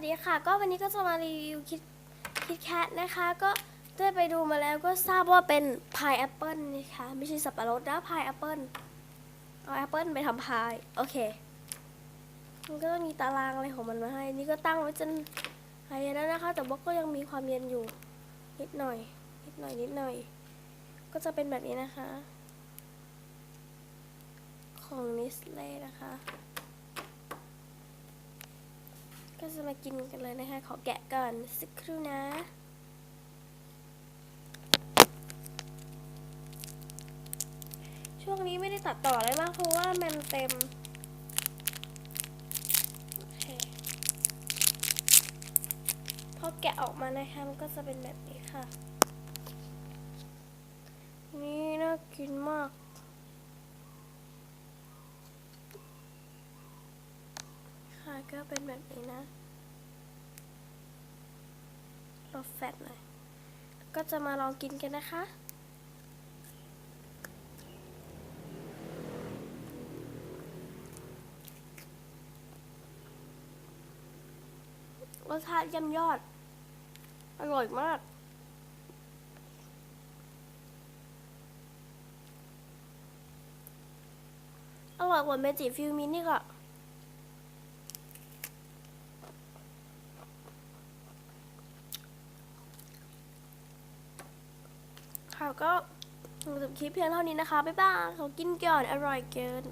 วัสดีค่ะ ก็วันนี้ก็จะมารีวิวคิดคิดแคทนะคะ ก็ได้ไปดูมาแล้วก็ทราบว่าเป็นพายแอปเปิลนะคะไม่ใช่สับปะรดนะพายแอปเปิลเอาแอปเปิลไปทำพายโอเค มันก็จะมีตารางอะไรของมันมาให้ นี่ก็ตั้งไว้จนหายแล้วนะคะ แต่ว่าก็ยังมีความเย็นอยู่ นิดหน่อย นิดหน่อยนิดหน่อย ก็จะเป็นแบบนี้นะคะ ของนิสเล่นะคะ จะมากินกันเลยนะคะ ขอแกะก่อนสักครู่นะช่วงนี้ไม่ได้ตัดต่ออะไรมากเพราะว่ามันเต็มพอแกะออกมานะคะมันก็จะเป็นแบบนี้ค่ะ นี่น่ากินมาก ค่ะ ก็เป็นแบบนี้นะลดแฟตหน่อย ก็จะมาลองกินกันนะคะรสชาติเยี่ยมยอด อร่อยมาก อร่อยกว่าเมจิฟิวมินนี่ก็ ค่ะก็จบคลิปเพียงเท่านี้นะคะ บ๊ายบายขอกินก่อน อร่อยเกิน